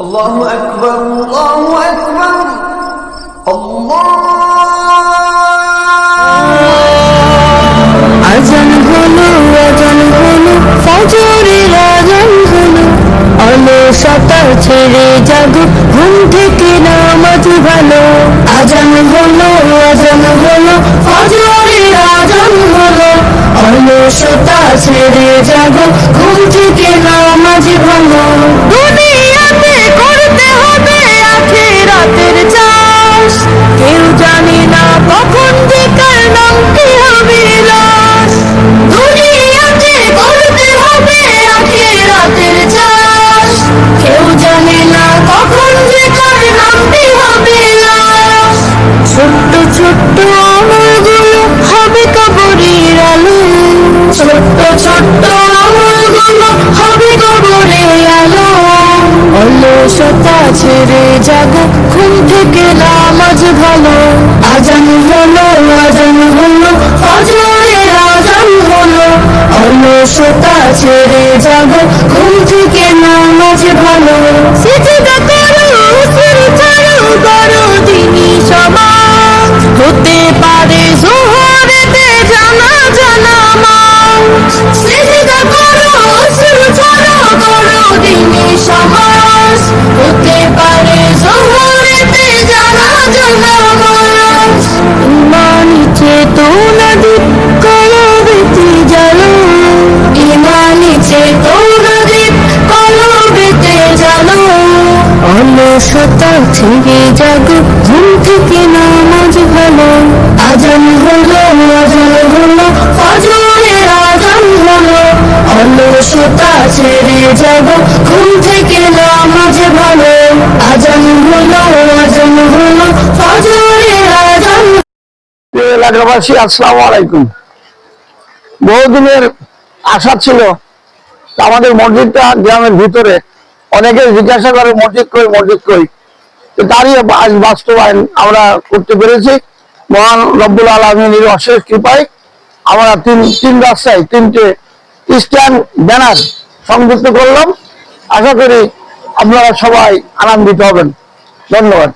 الله أكبر الله أكبر الله আজান হলো আজান হলো ফজরের আজান হলো আলো সতা ছেড়ে জাগো ঘুম থেকে নামাজ ভালো আজান হলো আজান হলো ফজরের আজান হলো আলো সতা ছেড়ে জাগো ঘুম থেকে অলসতা ছেড়ে জাগো ঘুম থেকে নামাজ ভালো। আজান হলো আজান হলো, ফজরের আজান হলো। অলসতা ছেড়ে জাগো চেতনা দীপ কলবেতে জ্বালো ইমানি চেতনা দীপ কলবেতে জ্বালো অলসতা ছেড়ে জাগো, ঘুম থেকে নামাজ ভালো। আজান হলো আজান হলো, ফজরের আজান হলো। অলসতা ছেড়ে যাব ঘুম থেকে নামাজ এলাকাবাসী, আসসালামু আলাইকুম। বহুদিনের আশা ছিল আমাদের মসজিদটা গ্রামের ভিতরে অনেকে জিজ্ঞাসা করে, মসজিদ কই মসজিদ কই? তারই আজ বাস্তবায়ন আমরা করতে পেরেছি। মহান রব্বুল আলমিনের অশেষ কৃপায় আমরা তিন তিন রাস্তায়, তিনটে স্ট্যান্ড ব্যানার সংযুক্ত করলাম। আশা করি আপনারা সবাই আনন্দিত হবেন। ধন্যবাদ।